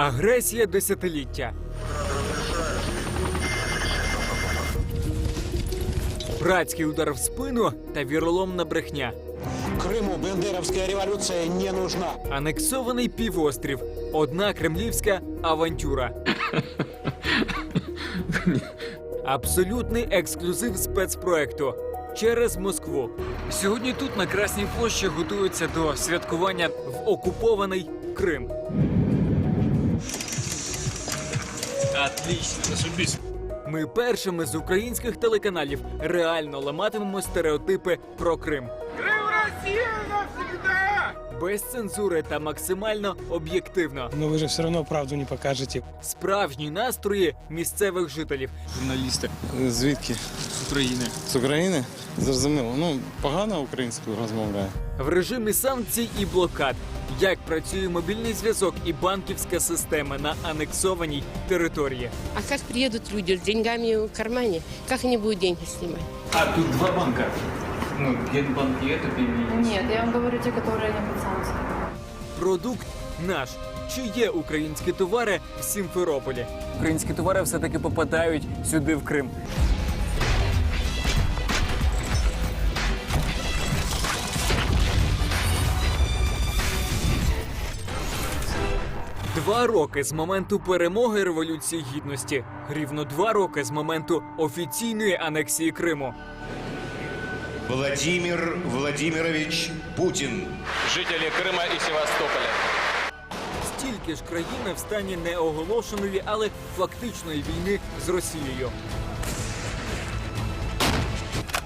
Агресія десятиліття. Братський удар в спину та віроломна брехня. Крыму бендеровская революция не нужна. Анексований півострів. Одна кремлівська авантюра. Абсолютний ексклюзив спецпроекту через Москву. Сьогодні тут на Красній площі готуються до святкування в окупований Крим. Отлично, зашибись. Ми першими з українських телеканалів реально ламатимемо стереотипи про Крим. Крим Росія! Без цензури та максимально об'єктивно. Но вы же все равно правду не покажете. Справжні настрої місцевих жителів. Журналісти Звідки? з України. З України? Зрозуміло. Ну, погано українською розмовляє. В режимі санкцій і блокад. Як працює мобільний зв'язок і банківська система на анексованій території? А как приедут люди с деньгами в кармане? Как они будут деньги снимать? А тут два банка. Ну, Генбанк і этот, і... Нет, я вам говорю те, которые не под санкциями. Продукт наш. Чи є українські товари в Сімферополі? Українські товари все-таки попадають сюди в Крим. Два роки з моменту перемоги Революції Гідності. Рівно два роки з моменту офіційної анексії Криму. Владимир Владимирович Путин. жители Крыма и Севастополя. Стільки ж країни в стані неоголошеної, але фактичної війни з Росією.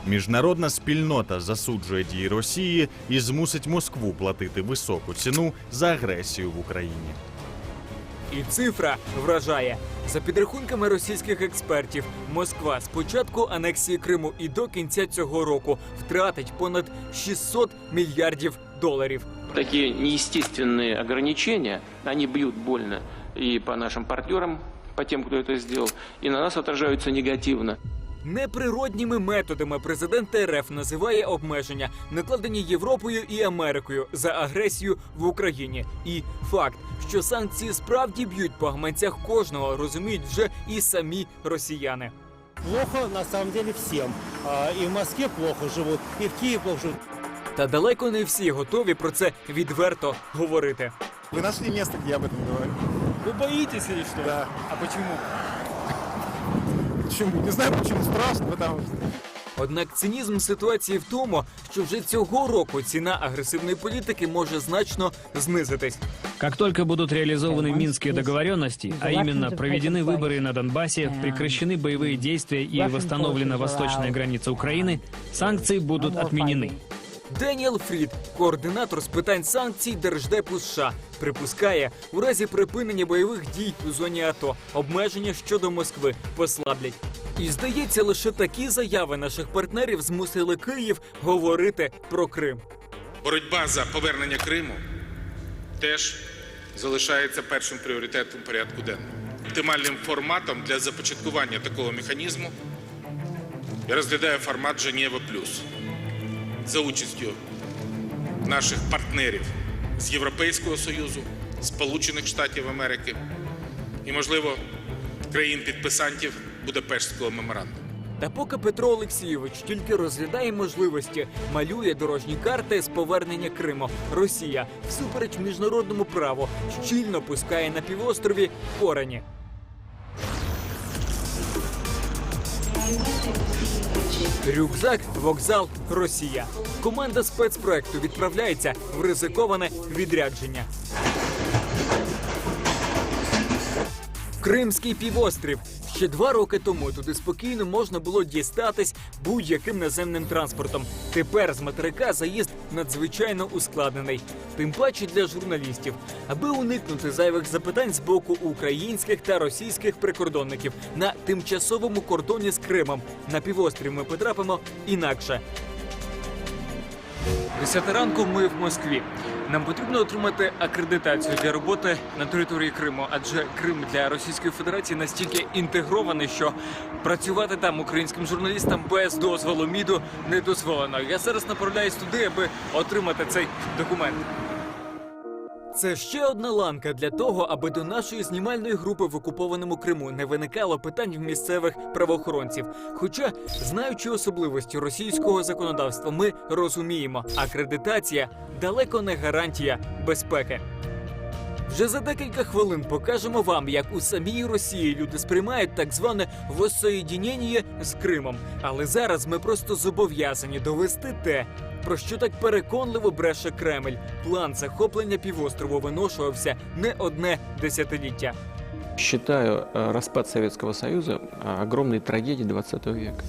Міжнародна спільнота засуджує дії Росії і змусить Москву платити високу ціну за агресію в Україні. І цифра вражає. За підрахунками російських експертів, Москва з початку анексії Криму і до кінця цього року втратить понад 600 мільярдів доларів. Такі неестественные ограничения, они бьют больно и по нашим партнерам, по тем, кто это сделал, и на нас отражаются негативно. Неприродніми методами президент РФ називає обмеження, накладені Європою і Америкою за агресію в Україні. І факт, що санкції справді б'ють по гаманцях кожного, розуміють вже і самі росіяни. Плохо на самом деле всем. А, И в Москве плохо живут, и в Киеве плохо живут. Та далеко не всі готові про це відверто говорити. Вы нашли место, где я об этом говорю? Вы боитесь или что? Да. А почему? Почему? Не знаю, почему страшно, потому что... Однак цинізм ситуації в тому, що вже цього року ціна агресивної політики може значно знизитись. Как только будут реализованы минские договоренности, а именно проведены выборы на Донбассе, прекращены боевые действия и восстановлена восточная граница Украины, санкции будут отменены. Деніел Фрід, координатор з питань санкцій Держдепу США, припускає, у разі припинення бойових дій у зоні АТО обмеження щодо Москви послаблять. І здається, лише такі заяви наших партнерів змусили Київ говорити про Крим. Боротьба за повернення Криму теж залишається першим пріоритетом порядку денного. Оптимальним форматом для започаткування такого механізму я розглядаю формат Женєва Плюс за участю наших партнерів з Європейського Союзу, Сполучених Штатів Америки і, можливо, країн-підписантів Будапештського меморандуму. Та поки Петро Олексійович тільки розглядає можливості, малює дорожні карти з повернення Криму. Росія, всупереч міжнародному праву, щільно пускає на півострові корені. Рюкзак, вокзал, Росія. Команда спецпроекту відправляється в ризиковане відрядження. Кримський півострів. Ще два роки тому туди спокійно можна було дістатись будь-яким наземним транспортом. Тепер з материка заїзд надзвичайно ускладнений, тим паче для журналістів, аби уникнути зайвих запитань з боку українських та російських прикордонників на тимчасовому кордоні з Кримом. На півострів ми потрапимо інакше. Десята ранку ми в Москві. Нам потрібно отримати акредитацію для роботи на території Криму, адже Крим для Російської Федерації настільки інтегрований, що працювати там українським журналістам без дозволу МІДу не дозволено. Я зараз направляюсь туди, аби отримати цей документ. Це ще одна ланка для того, аби до нашої знімальної групи в окупованому Криму не виникало питань в місцевих правоохоронців. Хоча, знаючи особливості російського законодавства, ми розуміємо, акредитація далеко не гарантія безпеки. Вже за декілька хвилин покажемо вам, як у самій Росії люди сприймають так зване воссоєдінення з Кримом. Але зараз ми просто зобов'язані довести те, про що так переконливо бреше Кремль. План захоплення півострову виношувався не одне десятиліття. Считаю э, распад Советского Союза э, огромной трагедией 20 века.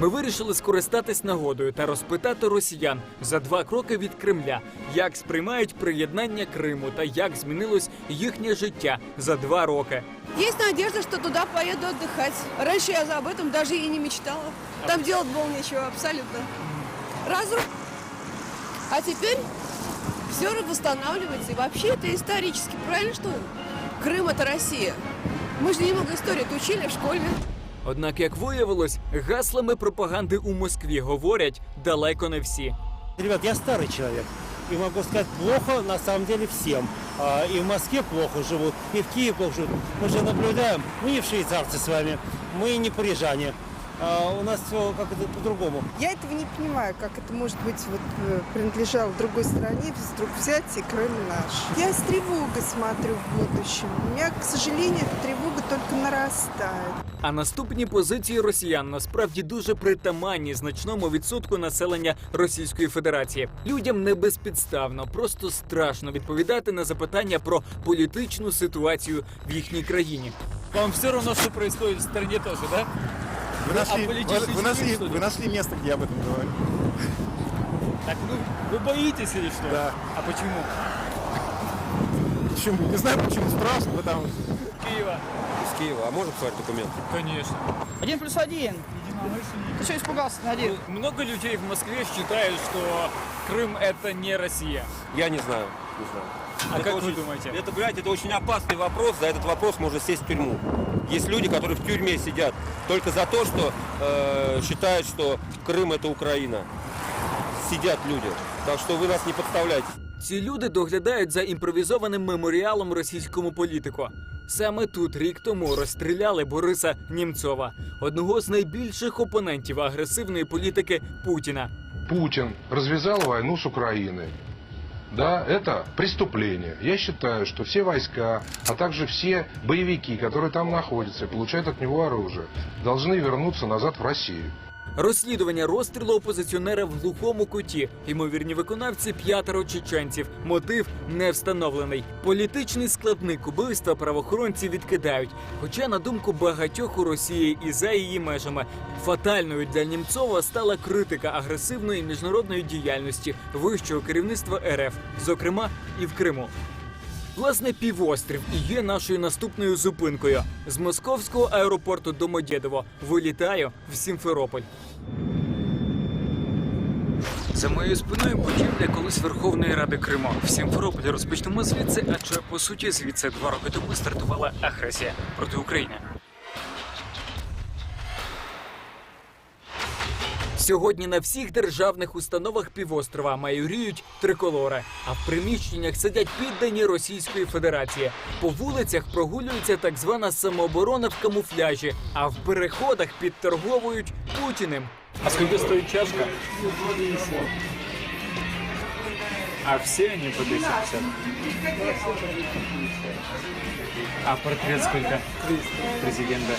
Ми вирішили скористатись нагодою та розпитати росіян за два кроки від Кремля, як сприймають приєднання Криму та як змінилось їхнє життя за два роки. Есть надежда, что туда поеду отдыхать. Раньше я об этом даже и не мечтала. Там делать было нечего, абсолютно. Разум. А теперь все восстанавливается. И вообще это исторически. Правильно, что Крым это Россия? Мы же немного историю учили в школе. Однак, як виявилось, гаслами пропаганди у Москві говорять далеко не всі. Ребят, я старый человек. И могу сказать, плохо на самом деле всем. А, И в Москве плохо живут, и в Киеве плохо живут. Мы же наблюдаем, мы не швейцарцы с вами, мы не парижане. А, У нас все как это по-другому. Я этого не понимаю, как это может быть вот э, принадлежало другой стране, вдруг взять и Крым наш. Я с тревогой смотрю в будущем. У меня, к сожалению, эта тревога только нарастает. А наступні позиції росіян насправді дуже притаманні значному відсотку населення Російської Федерації. Людям не безпідставно, просто страшно відповідати на запитання про політичну ситуацію в їхній країні. Вам все равно, что происходит в стране тоже, да? Вы нашли, политический вы нашли, что ли? вы нашли место, где я об этом говорю. Так ну, вы боитесь или что? Да. А почему? Почему? Не знаю, почему страшно, потому Киева. С Киева. А можно посмотреть документы? Конечно. Один плюс один. Ты что испугался на один? Много людей в Москве считают, что Крым это не Россия. Я не знаю. Не знаю. А как вы думаете? Это, понимаете, это очень опасный вопрос. За этот вопрос можно сесть в тюрьму. Есть люди, которые в тюрьме сидят только за то, что э, считают, что Крым это Украина. Сидят люди. Так что вы нас не подставляйте. Ці люди доглядають за імпровізованим меморіалом російському політику. Саме тут рік тому розстріляли Бориса Німцова, одного з найбільших опонентів агресивної політики Путіна. Путин развязал войну с Украиной. Да, это преступление. Я считаю, что все войска, а также все боевики, которые там находятся и получают от него оружие, должны вернуться назад в Россию. Розслідування розстрілу опозиціонера в глухому куті. Ймовірні виконавці п'ятеро чеченців. Мотив не встановлений. Політичний складник убивства правоохоронці відкидають. Хоча, на думку багатьох у Росії і за її межами, фатальною для Німцова стала критика агресивної міжнародної діяльності вищого керівництва РФ, зокрема і в Криму. Власне, півострів і є нашою наступною зупинкою. З московського аеропорту Домодєдово вилітаю в Сімферополь. За моєю спиною будівля колись Верховної Ради Криму. В Сімферополі розпочнемо звідси, адже по суті звідси два роки тому стартувала агресія проти України. Сьогодні на всіх державних установах півострова майоріють триколори, а в приміщеннях сидять піддані Російської Федерації. По вулицях прогулюється так звана самооборона в камуфляжі, а в переходах підторговують Путіним. А сколько стоит чашка? А все они по 250? А портрет сколько? Президента.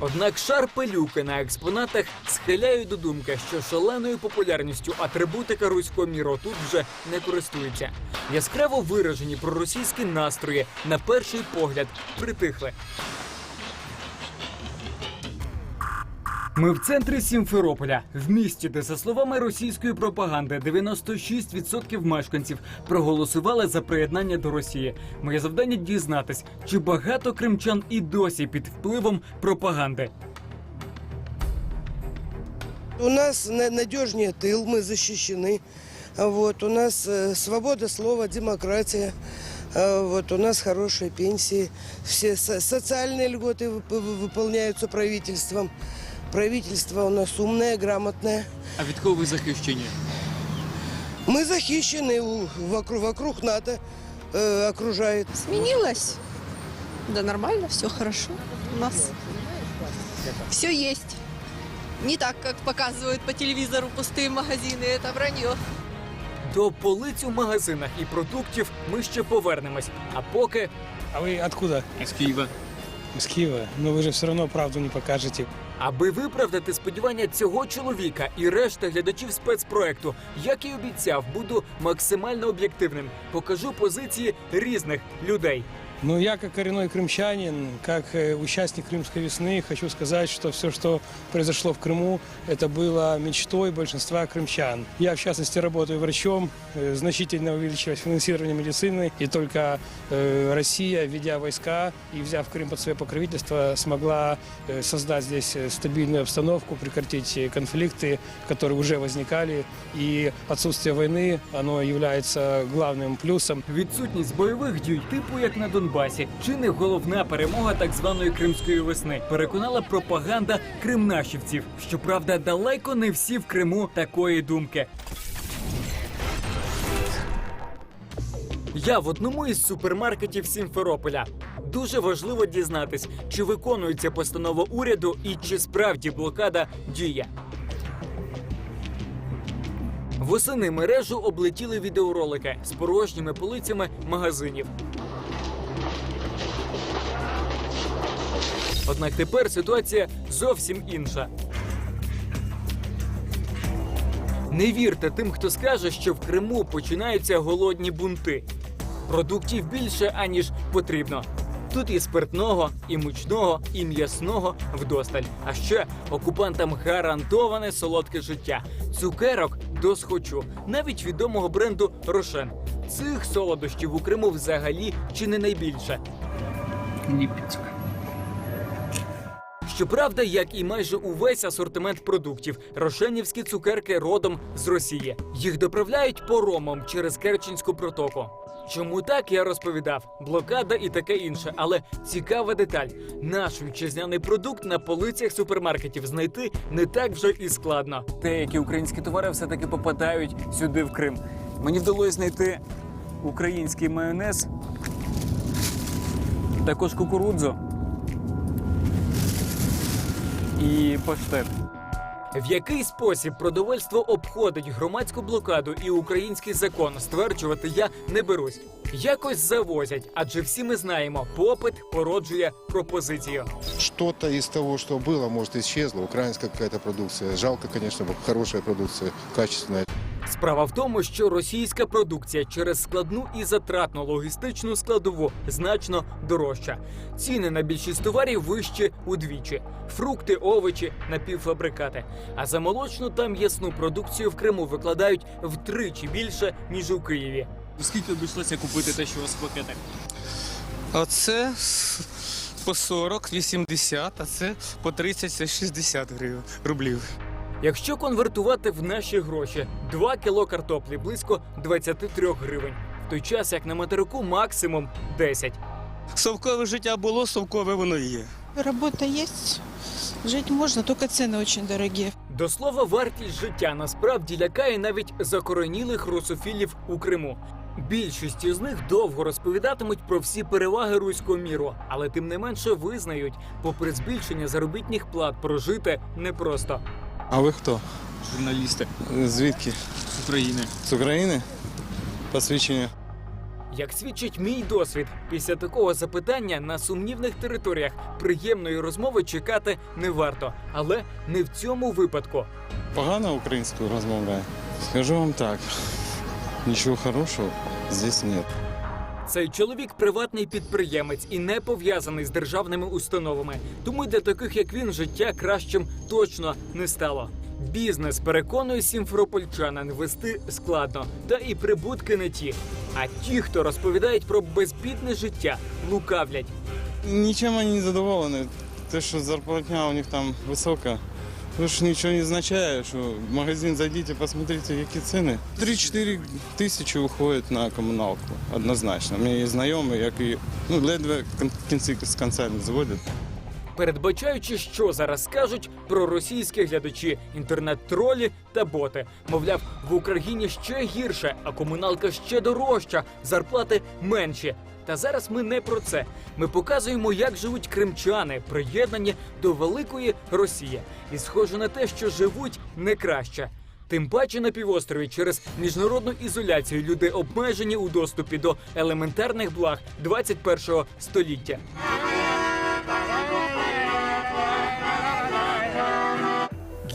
Однак шарпелюки на експонатах схиляють до думки, що шаленою популярністю атрибутика руського міру тут вже не користується. Яскраво виражені проросійські настрої на перший погляд притихли. Ми в центрі Сімферополя, в місті, де, за словами російської пропаганди, 96% мешканців проголосували за приєднання до Росії. Моє завдання дізнатись, чи багато кримчан і досі під впливом пропаганди. У нас надежнее тыл, мы защищены. Вот, у нас э, свобода слова, демократия. А, Вот, у нас хорошие пенсии. Все со- социальные льготы вып- вы- выполняются правительством. Правительство у нас умное, грамотное. А від кого ви захищені? Мы захищены, у- вокруг, вокруг НАТО э, окружает. Сменилось? Да нормально, все хорошо у нас. Все есть. Не так, как показывают по телевизору пустые магазины, это вранье. До полиць у магазинах і продуктів ми ще повернемось. А поки А вы откуда? Из Киева. Из Киева. Но вы же все равно правду не покажете. Аби виправдати сподівання цього чоловіка і решти глядачів спецпроекту, як і обіцяв, буду максимально об'єктивним. Покажу позиції різних людей. Ну, я как коренной крымчанин, как э, участник Крымской весны, хочу сказать, что все, что произошло в Крыму, это было мечтой большинства крымчан. Я, в частности, работаю врачом, э, значительно увеличилось финансирование медицины, и только э, Россия, введя войска и взяв Крым под свое покровительство, смогла э, создать здесь э, стабильную обстановку, прекратить э, конфликты, которые уже возникали, и отсутствие войны, оно является главным плюсом. Відсутність бойових дій, типу як на Донбасі, чи не головна перемога так званої кримської весни, переконала пропаганда кримнашівців. Щоправда, далеко не всі в Криму такої думки. Я в одному із супермаркетів Сімферополя. Дуже важливо дізнатись, чи виконується постанова уряду і чи справді блокада діє. Восени мережу облетіли відеоролики з порожніми полицями магазинів. Однак тепер ситуація зовсім інша. Не вірте тим, хто скаже, що в Криму починаються голодні бунти. Продуктів більше, аніж потрібно. Тут і спиртного, і мучного, і м'ясного вдосталь. А ще окупантам гарантоване солодке життя. Цукерок досхочу, навіть відомого бренду Рошен. Цих солодощів у Криму взагалі чи не найбільше. Липецк. Щоправда, як і майже увесь асортимент продуктів, рошенівські цукерки родом з Росії. Їх доправляють поромом через Керченську протоку. Чому так я розповідав? Блокада і таке інше. Але цікава деталь: наш вітчизняний продукт на полицях супермаркетів знайти не так вже і складно. Деякі українські товари все таки попадають сюди в Крим. Мені вдалося знайти український майонез, також кукурудзу і паштет. В який спосіб продовольство обходить громадську блокаду і український закон стверджувати я не берусь. Якось завозять, адже всі ми знаємо, попит породжує пропозицію. Что-то из того, что было, может, исчезло. Украинская какая-то продукция. Жалко, конечно, хорошая продукция, качественная. Справа в тому, що російська продукція через складну і затратну логістичну складову значно дорожча. Ціни на більшість товарів вищі удвічі: фрукти, овочі, напівфабрикати. А за молочну та м'ясну продукцію в Криму викладають втричі більше ніж у Києві. Скільки обійшлося купити те, що у вас в пакетах? А це по 40, 80, а це по 30, це 60 гривень, рублів. Якщо конвертувати в наші гроші, 2 кіло картоплі близько 23 гривень. В той час як на материку максимум 10. Совкове життя було, совкове воно є. Работа есть, жить можно, только цены очень дорогие. До слова, вартість життя насправді лякає навіть закоренілих русофілів у Криму. Більшість із них довго розповідатимуть про всі переваги руського міру, але тим не менше визнають, попри збільшення заробітних плат прожити непросто. А ви хто? Журналісти Звідки? з України. З України? Посвідчення. Як свідчить мій досвід, після такого запитання на сумнівних територіях приємної розмови чекати не варто, але не в цьому випадку. Погано українською розмовляю. Скажу вам так. Нічого хорошого здесь нет. Цей чоловік приватний підприємець і не пов'язаний з державними установами. Тому для таких як він життя кращим точно не стало. Бізнес переконує сімферопольчанин вести складно, та і прибутки не ті. А ті, хто розповідають про безбідне життя, лукавлять. Нічим вони не задоволені. Те, що зарплатня у них там висока. Ну ж нічого не означає, що в магазин зайдіть, посмотрите, які ціни. 3-4 тисячі уходять на комуналку, однозначно. Є знайомі, які ну, ледве кінці з кінцями зводять. передбачаючи, що зараз скажуть про російські глядачі, інтернет-тролі та боти. Мовляв, в Україні ще гірше, а комуналка ще дорожча, зарплати менші. Та зараз ми не про це. Ми показуємо, як живуть кримчани, приєднані до великої Росії, і схоже на те, що живуть не краще. Тим паче на півострові через міжнародну ізоляцію люди обмежені у доступі до елементарних благ 21-го століття.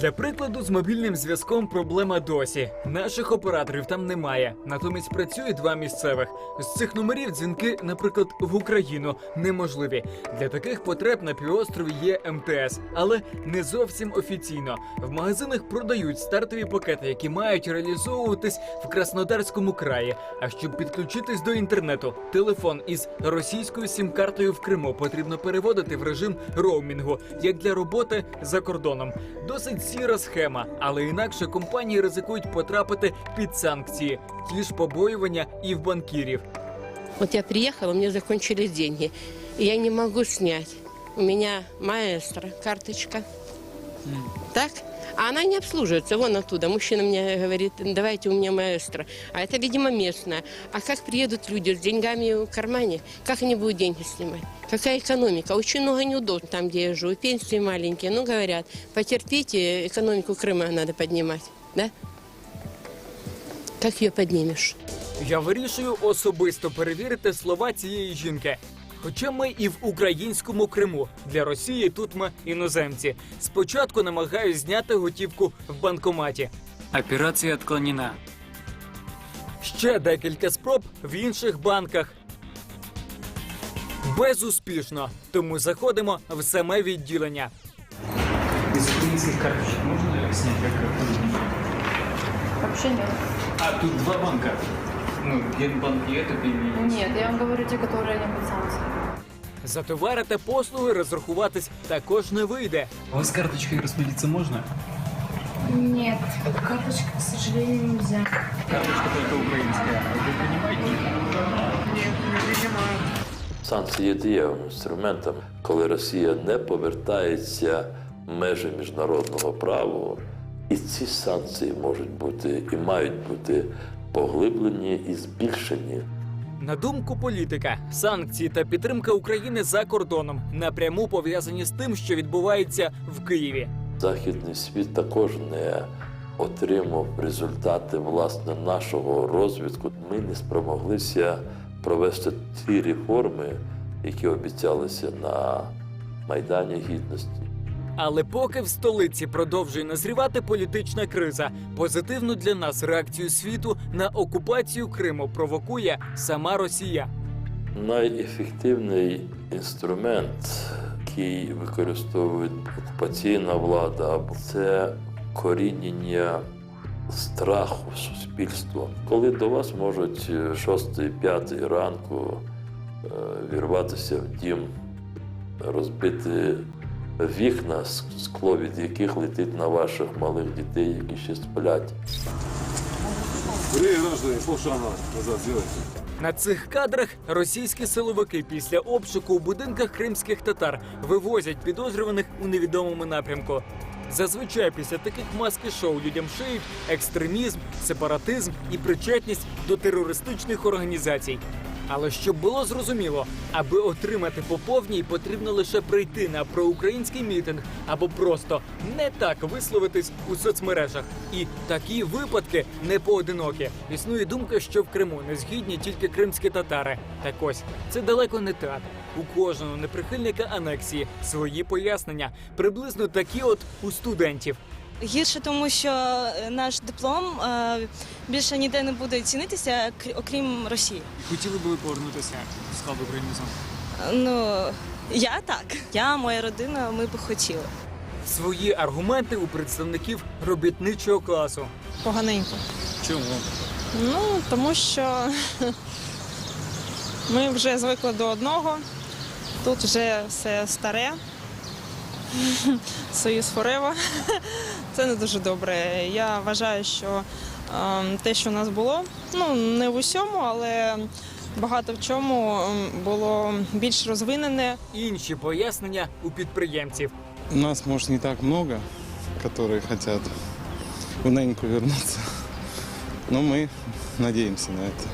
Для прикладу, з мобільним зв'язком проблема досі. Наших операторів там немає. Натомість працює два місцевих. З цих номерів дзвінки, наприклад, в Україну неможливі. Для таких потреб на півострові є МТС, але не зовсім офіційно. В магазинах продають стартові пакети, які мають реалізовуватись в Краснодарському краї. А щоб підключитись до інтернету, телефон із російською сім-картою в Криму потрібно переводити в режим роумінгу, як для роботи за кордоном. Досить сіра схема, але інакше компанії ризикують потрапити під санкції, ті ж побоювання і в банкірів. От я приїхала, у меня закончились деньги. Я не можу зняти. У мене маэстро, карточка. Так? А она не обслуживается, вон оттуда. Мужчина мне говорит, давайте у меня маэстро. А это, видимо, местная. А как приедут люди с деньгами в кармане? Как они будут деньги снимать? Какая экономика? Очень много неудобств там, где я живу. Пенсии маленькие. Ну, говорят, потерпите, экономику Крыма надо поднимать. Да? Как ее поднимешь? Я вирішую особисто перевірити слова цієї жінки. Хоча ми і в українському Криму для Росії тут ми іноземці. Спочатку намагаюсь зняти готівку в банкоматі. Операция отклонена. Ще декілька спроб в інших банках. Безуспішно. Тому заходимо в саме відділення. Из украинских карточек можно снять как Вообще нет. А тут два банка. Ну, Генбанк и это перевели. Нет, я вам говорю те, которые не санкциями. За товари та послуги розрахуватись також не вийде. У вас карточкой распорядиться можно? Нет, карточка, к сожалению, нельзя. Карточка только украинская. Вы? Нет, не принимаю. Санкції є дієвим інструментом, коли Росія не повертається в межі міжнародного права, і ці санкції можуть бути і мають бути поглиблені і збільшені. На думку політика, санкції та підтримка України за кордоном напряму пов'язані з тим, що відбувається в Києві. Західний світ також не отримав результати власне нашого розвитку. Ми не спромоглися провести ті реформи, які обіцялися на Майдані Гідності. Але поки в столиці продовжує назрівати політична криза, позитивну для нас реакцію світу на окупацію Криму провокує сама Росія. Найефективний інструмент, який використовує окупаційна влада, це корінення страху суспільства. Коли до вас можуть 6-5 ранку е, вірватися в дім, розбити вікна, скло від яких летить на ваших малих дітей, які ще сплять. Граждане, назад. На цих кадрах російські силовики після обшуку у будинках кримських татар вивозять підозрюваних у невідомому напрямку. Зазвичай після таких маски-шоу людям шиють екстремізм, сепаратизм і причетність до терористичних організацій. Але щоб було зрозуміло, аби отримати по повній, потрібно лише прийти на проукраїнський мітинг або просто не так висловитись у соцмережах. І такі випадки не поодинокі. Існує думка, що в Криму не згідні тільки кримські татари. Так ось це далеко не так. У кожного неприхильника анексії свої пояснення, приблизно такі, от у студентів. Гірше, тому що е, наш диплом е, більше ніде не буде цінитися, окрім Росії. Хотіли би ви повернутися в склад українізму? Ну я так. Я, моя родина, ми б хотіли. Свої аргументи у представників робітничого класу. Поганенько. Чому? Ну, тому що ми вже звикли до одного. Тут вже все старе. Союз Форева. Це не дуже добре. Я вважаю, що ем, те, що у нас було, ну не в усьому, але багато в чому м, було більш розвинене. Інші пояснення у підприємців. Нас, может, не так много, которые хотят в неньку вернуться. Но мы надеемся на это.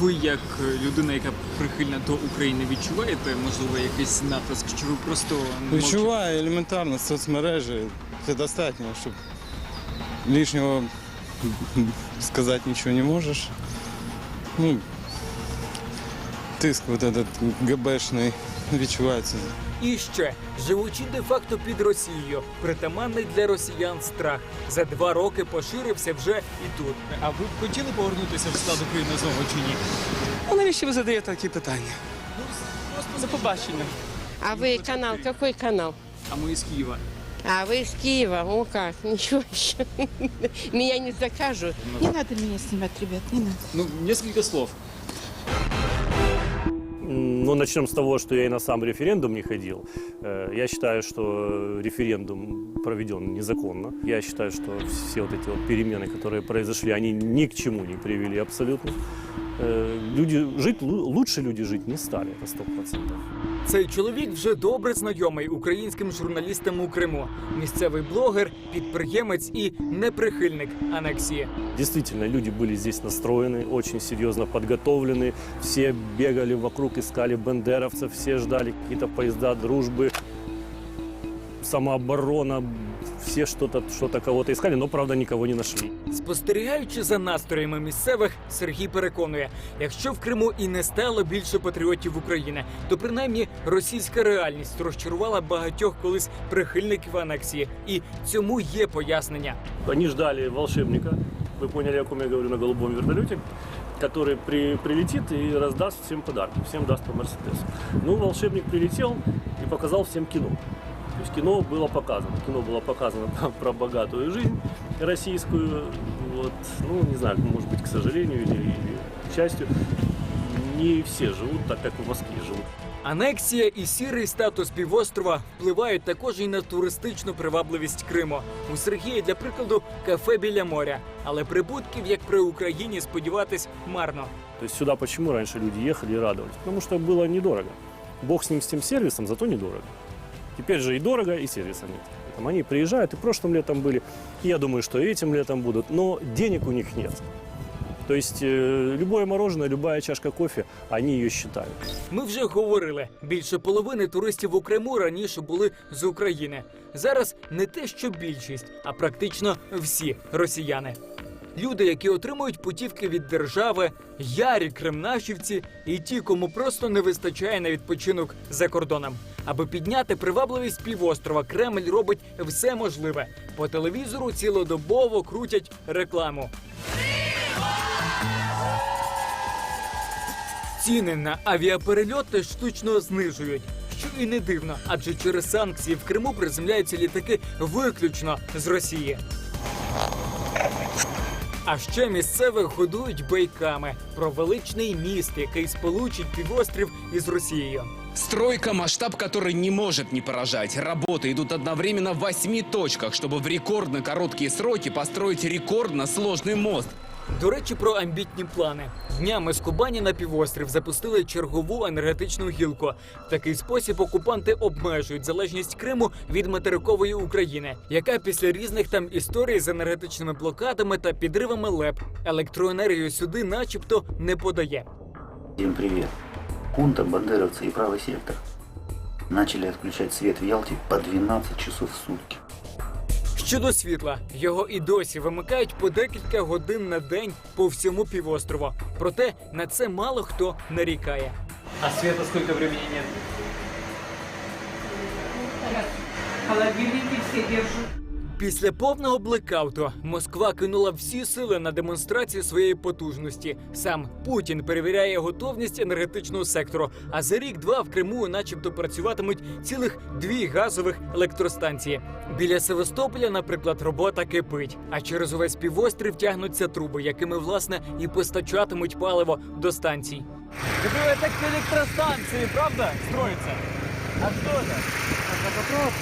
Ви, як людина, яка прихильна до України, відчуваєте, можливо, якийсь натиск, чи ви просто не... Відчуваю елементарно соцмережі. Це достатньо, щоб лишнього сказати нічого не можеш. Ну, тиск вот этот ГБшний відчувається. І ще, живучи де-факто під Росією, притаманний для росіян страх за два роки поширився вже і тут. А ви б хотіли повернутися в склад України знову чи ні? Ну навіщо ви задаєте такі питання? Ну, Просто за побачення. А вы канал, какой канал? А ми із Києва. А вы из Киева, о как, ничего еще. Меня не закажут. Не надо меня снимать, ребят, не надо. Ну, несколько слов. Ну, начнем с того, что я и на сам референдум не ходил. Э, Я считаю, что референдум проведен незаконно. Я считаю, что все вот эти вот перемены, которые произошли, они ни к чему не привели абсолютно. Э, Люди жить, лу- лучше люди жить не стали, это сто процентов. Цей чоловік вже добре знайомий українським журналістам у Криму. Місцевий блогер, підприємець і неприхильник анексії. Действительно, люди были здесь настроены, очень серьезно подготовлены. Все бегали вокруг, искали бандеровцев, все ждали какие-то поезда дружбы, самооборона. Все что-то что кого-то искали, но, правда, никого не нашли. Спостерігаючи за настроями місцевих, Сергій переконує, якщо в Криму і не стало більше патріотів України, то принаймні російська реальність розчарувала багатьох колись прихильників анексії, і цьому є пояснення. Они ждали волшебника, вы поняли, о ком я говорю, на голубом вертолете, который при, прилетит и раздаст всем подарки, всем даст по Мерседесу. Ну, волшебник прилетел и показал всем кино. То есть кино было показано. Кино было показано про, про богатую жизнь российскую. Вот, ну, не знаю, может быть, к сожалению или, или к счастью, не все живут так, как в Москве живут. Анексія і сірий статус півострова впливають також і на туристичну привабливість Криму. У Сергія, для прикладу, кафе біля моря. Але прибутків, як при Україні, сподіватись марно. То есть сюда почему раньше люди ехали и радовались? Потому что было недорого. Бог с ним, с тем сервисом, зато недорого. Теперь же и дорого, и сервиса нет. Поэтому они приезжают, и прошлым летом были, и я думаю, что и этим летом будут, но денег у них нет. То есть э, любое мороженое, любая чашка кофе, они ее считают. Ми вже говорили, більше половини туристів у Криму раніше були з України. Зараз не те, що більшість, а практично всі росіяни. Люди, які отримують путівки від держави, ярі кремнашівці і ті, кому просто не вистачає на відпочинок за кордоном. Аби підняти привабливість півострова, Кремль робить все можливе. По телевізору цілодобово крутять рекламу. Ціни на авіаперельоти штучно знижують. Що і не дивно, адже через санкції в Криму приземляються літаки виключно з Росії. А ще місцевих годують байками про величний міст, який сполучить півострів із Росією. Стройка, масштаб который не может не поражать. Работы идут одновременно в восьми точках, чтобы в рекордно короткие сроки построить рекордно сложный мост. До речі, про амбітні плани. Днями з Кубані на півострів запустили чергову енергетичну гілку. В такий спосіб окупанти обмежують залежність Криму від материкової України, яка після різних там історій з енергетичними блокадами та підривами ЛЕП електроенергію сюди, начебто, не подає. Всем привет. Хунта, бандеровцы и правый сектор начали отключать свет в Ялте по 12 часов в сутки. Щодо світла, його і досі вимикають по декілька годин на день по всьому півострову. Проте на це мало хто нарікає. А света сколько времени нет? Холодильники все держу. Після повного блекауту Москва кинула всі сили на демонстрацію своєї потужності. Сам Путін перевіряє готовність енергетичного сектору. А за рік-два в Криму, начебто, працюватимуть цілих дві газових електростанції. Біля Севастополя, наприклад, робота кипить. А через увесь півострів тягнуться труби, якими власне і постачатимуть паливо до станцій. Это как электростанции, правда, строится? А что это? Газопровод?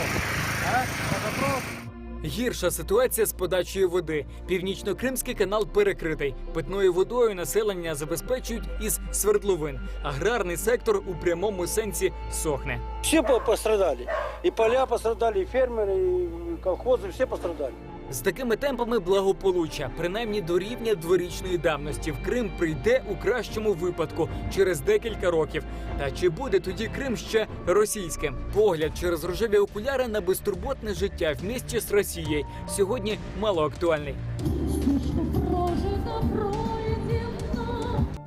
А? Газопровод? Гірша ситуація з подачею води. Північно-кримський канал перекритий. Питною водою населення забезпечують із свердловин. Аграрний сектор у прямому сенсі сохне. Всі по- пострадали. і поля пострадали, і фермери, і колхози всі пострадали. З такими темпами благополуччя, принаймні до рівня дворічної давності, в Крим прийде у кращому випадку через декілька років. Та чи буде тоді Крим ще російським? Погляд через рожеві окуляри на безтурботне життя в місті з Росією сьогодні мало актуальний.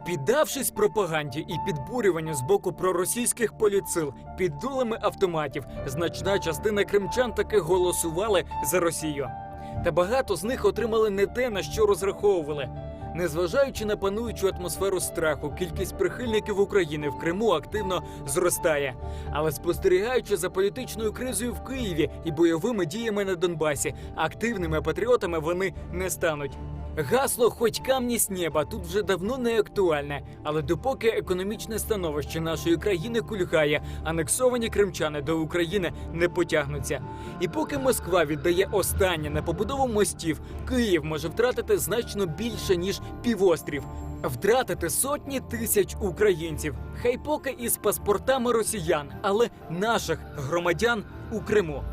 Піддавшись пропаганді і підбурюванню з боку проросійських поліцил під дулами автоматів, значна частина кримчан таки голосували за Росію. Та багато з них отримали не те, на що розраховували. Незважаючи на пануючу атмосферу страху, кількість прихильників України в Криму активно зростає. Але спостерігаючи за політичною кризою в Києві і бойовими діями на Донбасі, активними патріотами вони не стануть. Гасло хоч камні з неба тут вже давно не актуальне, але допоки економічне становище нашої країни кульгає, анексовані кримчани до України не потягнуться. І поки Москва віддає останнє на побудову мостів, Київ може втратити значно більше ніж півострів. Втратити сотні тисяч українців, хай поки із паспортами росіян, але наших громадян у Криму.